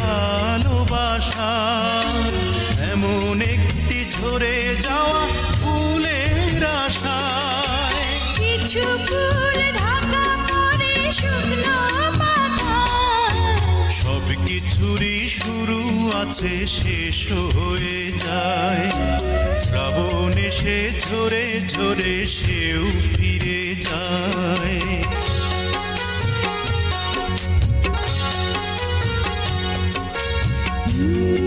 ভালোবাসা। এমন একটি ঝরে যাওয়া ফুলের আশায়। কিছু ফুল সব কিছুরই শুরু আছে শেষ হয়ে যায়। শ্রাবণ এসে ঝরে ঝরে সেও ফিরে Peace.